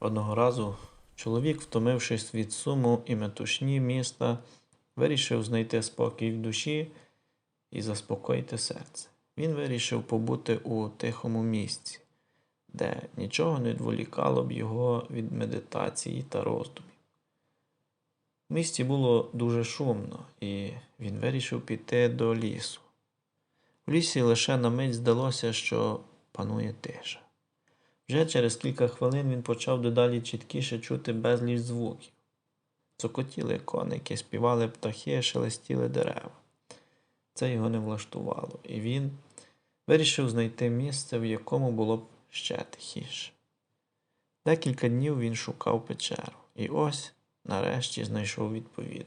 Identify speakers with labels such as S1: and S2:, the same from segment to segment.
S1: Одного разу чоловік, втомившись від суму і метушні міста, вирішив знайти спокій в душі і заспокоїти серце. Він вирішив побути у тихому місці, де нічого не відволікало б його від медитації та роздумів. В місті було дуже шумно, і він вирішив піти до лісу. В лісі лише на мить здалося, що панує тиша. Вже через кілька хвилин він почав дедалі чіткіше чути безліч звуків. Цокотіли коники, співали птахи, шелестіли дерева. Це його не влаштувало, і він вирішив знайти місце, в якому було б ще тихіше. Декілька днів він шукав печеру, і ось нарешті знайшов відповідну.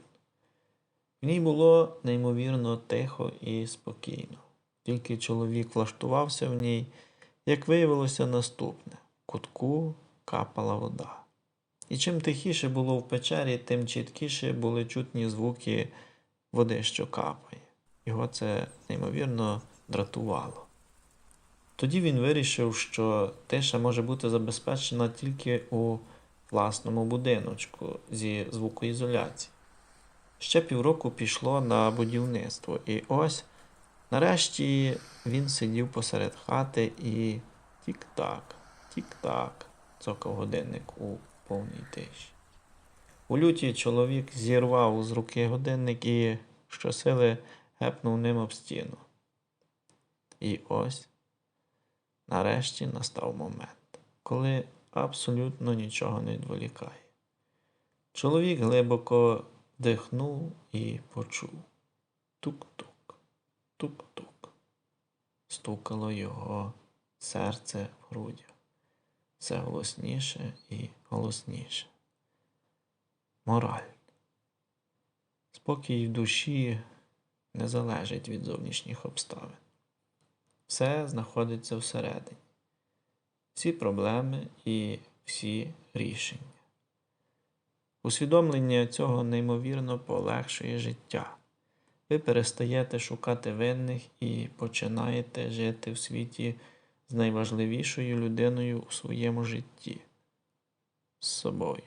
S1: В ній було неймовірно тихо і спокійно. Тільки чоловік влаштувався в ній, як виявилося наступне кутку капала вода. І чим тихіше було в печері, тим чіткіше були чутні звуки води, що капає. Його це неймовірно дратувало. Тоді він вирішив, що тиша може бути забезпечена тільки у власному будиночку зі звукоізоляції. Ще півроку пішло на будівництво, і ось нарешті він сидів посеред хати і тік-так, тік-так, цокав годинник у повній тиші. У люті чоловік зірвав з руки годинник і щосили гепнув ним об стіну. І ось нарешті настав момент, коли абсолютно нічого не відволікає. Чоловік глибоко вдихнув і почув тук-тук, тук-тук. Стукало його серце в грудях. Все голосніше і голосніше. Мораль. Спокій в душі не залежить від зовнішніх обставин. Все знаходиться всередині. Всі проблеми і всі рішення. Усвідомлення цього неймовірно полегшує життя. Ви перестаєте шукати винних і починаєте жити в світі з найважливішою людиною у своєму житті з собою.